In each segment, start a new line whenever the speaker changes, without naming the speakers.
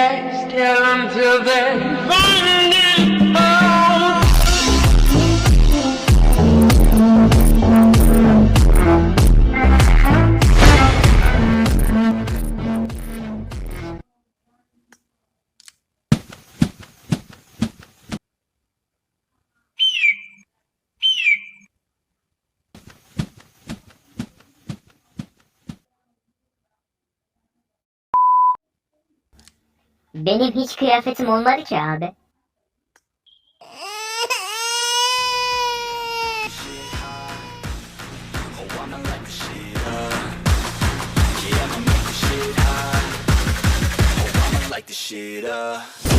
Still until they finally
Benim hiç kıyafetim olmadı ki abi.
shit up.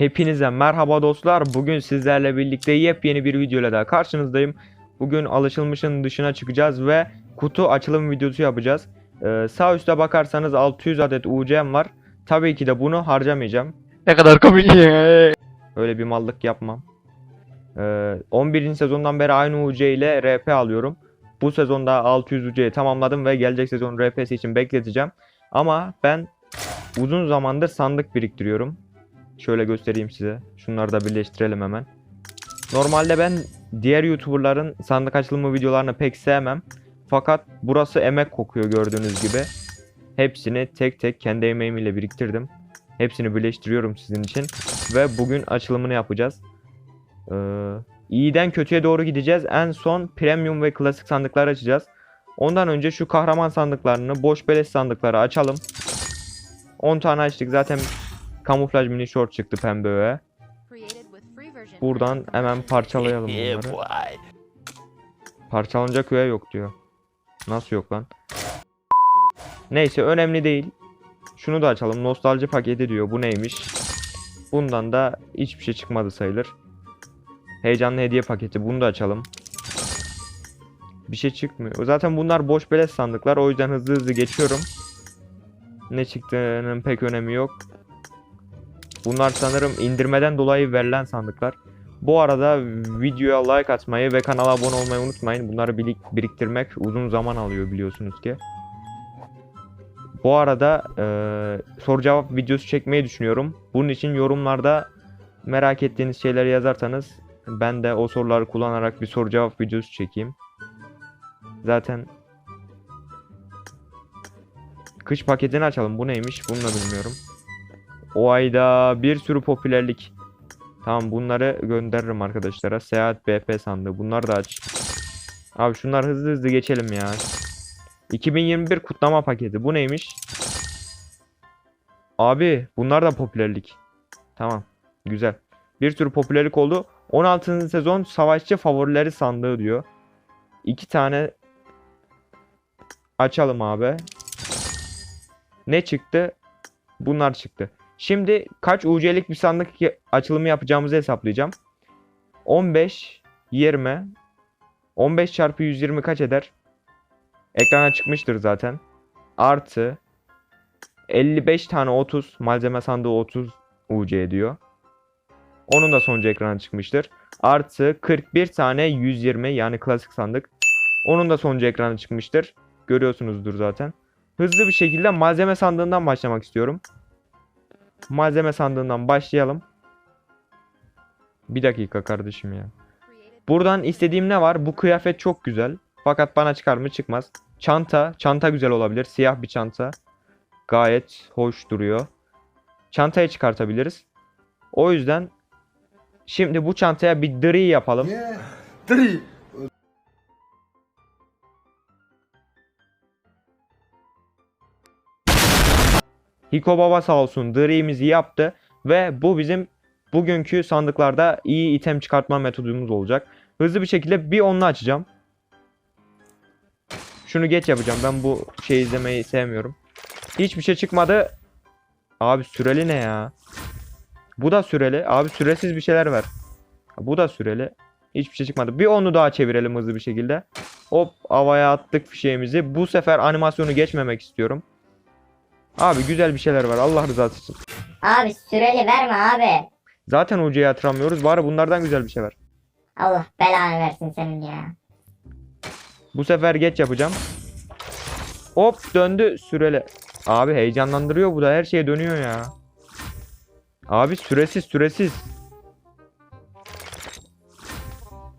Hepinize merhaba dostlar. Bugün sizlerle birlikte yepyeni bir videoyla daha karşınızdayım. Bugün alışılmışın dışına çıkacağız ve kutu açılım videosu yapacağız. Ee, sağ üstte bakarsanız 600 adet UC'm var. Tabii ki de bunu harcamayacağım.
Ne kadar komik ya.
Öyle bir mallık yapmam. Ee, 11. sezondan beri aynı UC ile RP alıyorum. Bu sezonda 600 UC'yi tamamladım ve gelecek sezon RP'si için bekleteceğim. Ama ben uzun zamandır sandık biriktiriyorum. Şöyle göstereyim size. Şunları da birleştirelim hemen. Normalde ben diğer YouTuber'ların sandık açılımı videolarını pek sevmem. Fakat burası emek kokuyor gördüğünüz gibi. Hepsini tek tek kendi emeğimle biriktirdim. Hepsini birleştiriyorum sizin için. Ve bugün açılımını yapacağız. Ee, iyiden kötüye doğru gideceğiz. En son premium ve klasik sandıklar açacağız. Ondan önce şu kahraman sandıklarını, boş beleş sandıkları açalım. 10 tane açtık. Zaten kamuflaj mini short çıktı pembe öğe. Buradan hemen parçalayalım bunları. Parçalanacak öğe yok diyor. Nasıl yok lan? Neyse önemli değil. Şunu da açalım. Nostalji paketi diyor. Bu neymiş? Bundan da hiçbir şey çıkmadı sayılır. Heyecanlı hediye paketi. Bunu da açalım. Bir şey çıkmıyor. Zaten bunlar boş beleş sandıklar. O yüzden hızlı hızlı geçiyorum. Ne çıktığının pek önemi yok. Bunlar sanırım indirmeden dolayı verilen sandıklar. Bu arada videoya like atmayı ve kanala abone olmayı unutmayın. Bunları birik- biriktirmek uzun zaman alıyor biliyorsunuz ki. Bu arada eee, soru cevap videosu çekmeyi düşünüyorum. Bunun için yorumlarda merak ettiğiniz şeyleri yazarsanız ben de o soruları kullanarak bir soru cevap videosu çekeyim. Zaten kış paketini açalım. Bu neymiş? Bunu da bilmiyorum. O ayda bir sürü popülerlik. Tamam bunları gönderirim arkadaşlara. Seyahat BP sandığı. Bunları da aç. Abi şunlar hızlı hızlı geçelim ya. 2021 kutlama paketi. Bu neymiş? Abi bunlar da popülerlik. Tamam. Güzel. Bir sürü popülerlik oldu. 16. sezon savaşçı favorileri sandığı diyor. İki tane açalım abi. Ne çıktı? Bunlar çıktı. Şimdi kaç UC'lik bir sandık açılımı yapacağımızı hesaplayacağım. 15, 20, 15 çarpı 120 kaç eder? Ekrana çıkmıştır zaten. Artı 55 tane 30 malzeme sandığı 30 UC diyor. Onun da sonucu ekrana çıkmıştır. Artı 41 tane 120 yani klasik sandık. Onun da sonucu ekrana çıkmıştır. Görüyorsunuzdur zaten. Hızlı bir şekilde malzeme sandığından başlamak istiyorum. Malzeme sandığından başlayalım. Bir dakika kardeşim ya. Buradan istediğim ne var? Bu kıyafet çok güzel. Fakat bana çıkar mı çıkmaz. Çanta. Çanta güzel olabilir. Siyah bir çanta. Gayet hoş duruyor. Çantayı çıkartabiliriz. O yüzden şimdi bu çantaya bir dri yapalım. Hiko Baba sağ olsun dri'mizi yaptı ve bu bizim bugünkü sandıklarda iyi item çıkartma metodumuz olacak. Hızlı bir şekilde bir onlu açacağım. Şunu geç yapacağım. Ben bu şey izlemeyi sevmiyorum. Hiçbir şey çıkmadı. Abi süreli ne ya? Bu da süreli. Abi süresiz bir şeyler ver. Bu da süreli. Hiçbir şey çıkmadı. Bir onu daha çevirelim hızlı bir şekilde. Hop havaya attık fişeğimizi. Bu sefer animasyonu geçmemek istiyorum. Abi güzel bir şeyler var Allah rızası için.
Abi süreli verme abi.
Zaten UC'ye yatıramıyoruz. Bari bunlardan güzel bir şey ver.
Allah belanı versin senin ya.
Bu sefer geç yapacağım. Hop döndü süreli. Abi heyecanlandırıyor bu da her şeye dönüyor ya. Abi süresiz süresiz.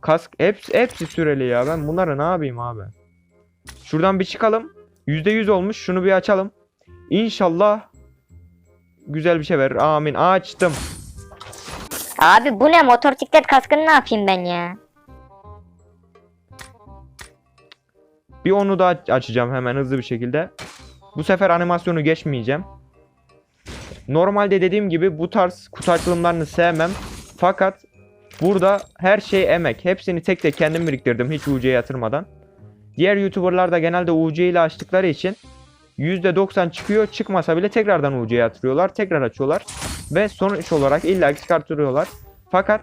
Kask hepsi, hepsi süreli ya. Ben bunları ne yapayım abi? Şuradan bir çıkalım. %100 olmuş. Şunu bir açalım. İnşallah güzel bir şey verir. Amin. Açtım.
Abi bu ne motosiklet kaskını ne yapayım ben ya?
Bir onu da aç- açacağım hemen hızlı bir şekilde. Bu sefer animasyonu geçmeyeceğim. Normalde dediğim gibi bu tarz kutu açılımlarını sevmem. Fakat burada her şey emek. Hepsini tek tek kendim biriktirdim hiç UC'ye yatırmadan. Diğer YouTuber'lar da genelde UC ile açtıkları için %90 çıkıyor. Çıkmasa bile tekrardan UC'ye yatırıyorlar. Tekrar açıyorlar. Ve sonuç olarak illa çıkartıyorlar. Fakat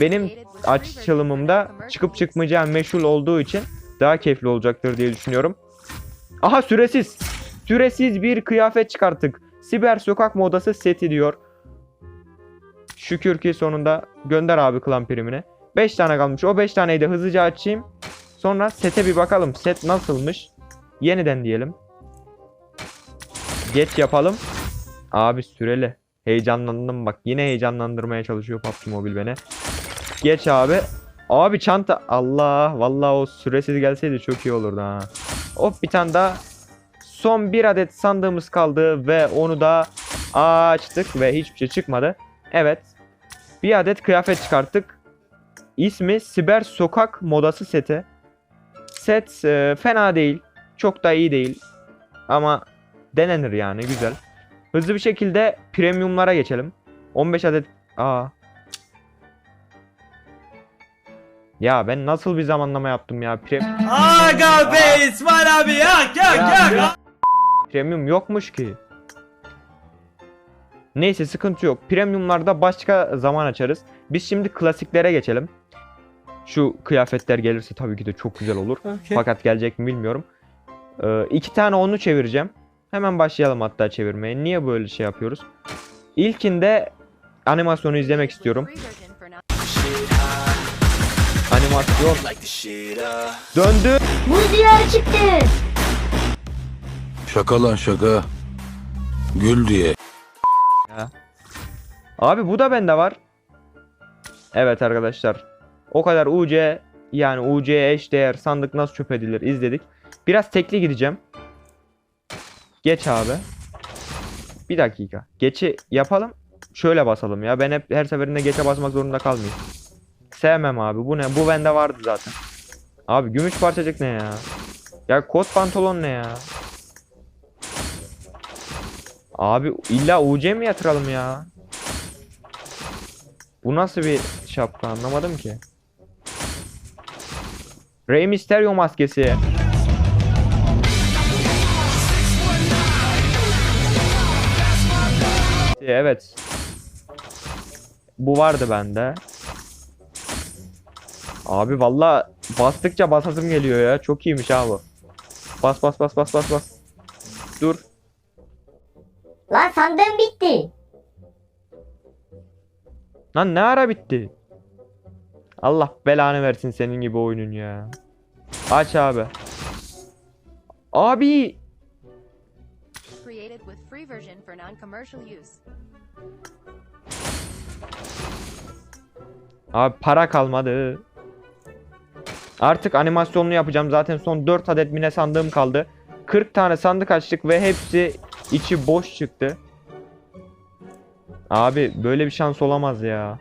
benim açılımımda çıkıp çıkmayacağım meşhur olduğu için daha keyifli olacaktır diye düşünüyorum. Aha süresiz. Süresiz bir kıyafet çıkarttık. Siber sokak modası seti diyor. Şükür ki sonunda gönder abi klan primine. 5 tane kalmış. O 5 taneyi de hızlıca açayım. Sonra sete bir bakalım. Set nasılmış? Yeniden diyelim. Geç yapalım. Abi süreli. Heyecanlandım bak. Yine heyecanlandırmaya çalışıyor PUBG Mobile beni. Geç abi. Abi çanta. Allah. Vallahi o süresiz gelseydi çok iyi olurdu ha. Hop bir tane daha. Son bir adet sandığımız kaldı ve onu da açtık ve hiçbir şey çıkmadı. Evet. Bir adet kıyafet çıkarttık. İsmi Siber Sokak Modası seti. Set e, fena değil. Çok da iyi değil. Ama denenir yani güzel. Hızlı bir şekilde premiumlara geçelim. 15 adet... Aa. Ya ben nasıl bir zamanlama yaptım ya? Pre-
Aga be İsmail abi yak yak yak.
Premium yokmuş ki. Neyse sıkıntı yok. Premiumlarda başka zaman açarız. Biz şimdi klasiklere geçelim. Şu kıyafetler gelirse tabii ki de çok güzel olur. Fakat gelecek mi bilmiyorum. Ee, iki tane onu çevireceğim. Hemen başlayalım hatta çevirmeye. Niye böyle şey yapıyoruz? İlkinde animasyonu izlemek istiyorum. Animasyon döndü.
Diyarı çıktı.
Şaka lan şaka. Gül diye.
Abi bu da bende var. Evet arkadaşlar. O kadar UC yani UC'ye eş değer sandık nasıl çöp edilir izledik. Biraz tekli gideceğim. Geç abi. Bir dakika. Geçi yapalım. Şöyle basalım ya. Ben hep her seferinde geçe basmak zorunda kalmayayım. Sevmem abi. Bu ne? Bu bende vardı zaten. Abi gümüş parçacık ne ya? Ya kot pantolon ne ya? Abi illa UC mi yatıralım ya? Bu nasıl bir şapka anlamadım ki. Rey Mysterio maskesi. Evet. Bu vardı bende. Abi valla bastıkça basasım geliyor ya. Çok iyiymiş abi. Bas bas bas bas bas bas. Dur.
Lan sandığım bitti.
Lan ne ara bitti? Allah belanı versin senin gibi oyunun ya. Aç abi. Abi
created with free version for non-commercial use.
Abi para kalmadı. Artık animasyonlu yapacağım. Zaten son 4 adet mine sandığım kaldı. 40 tane sandık açtık ve hepsi içi boş çıktı. Abi böyle bir şans olamaz ya.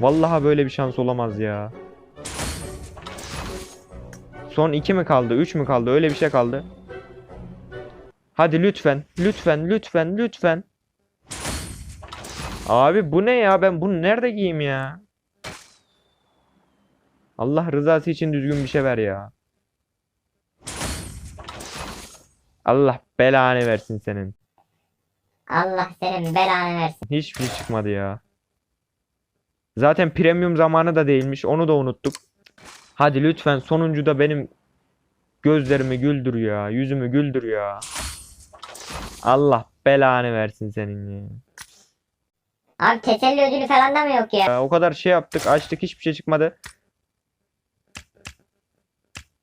Vallahi böyle bir şans olamaz ya. Son 2 mi kaldı? 3 mü kaldı? Öyle bir şey kaldı. Hadi lütfen, lütfen, lütfen, lütfen. Abi bu ne ya? Ben bunu nerede giyeyim ya? Allah rızası için düzgün bir şey ver ya. Allah belanı versin senin.
Allah senin belanı versin.
Hiçbir şey çıkmadı ya. Zaten premium zamanı da değilmiş. Onu da unuttuk. Hadi lütfen sonuncu da benim gözlerimi güldür ya. Yüzümü güldür ya. Allah belanı versin senin ya.
Abi teselli ödülü falan da mı yok ya?
Ya, o kadar şey yaptık, açtık hiçbir şey çıkmadı.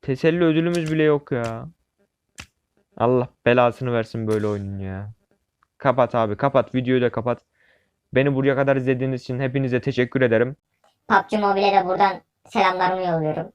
Teselli ödülümüz bile yok ya. Allah belasını versin böyle oyunun ya. Kapat abi, kapat. Videoyu da kapat. Beni buraya kadar izlediğiniz için hepinize teşekkür ederim.
PUBG Mobile'e de buradan selamlarımı yolluyorum.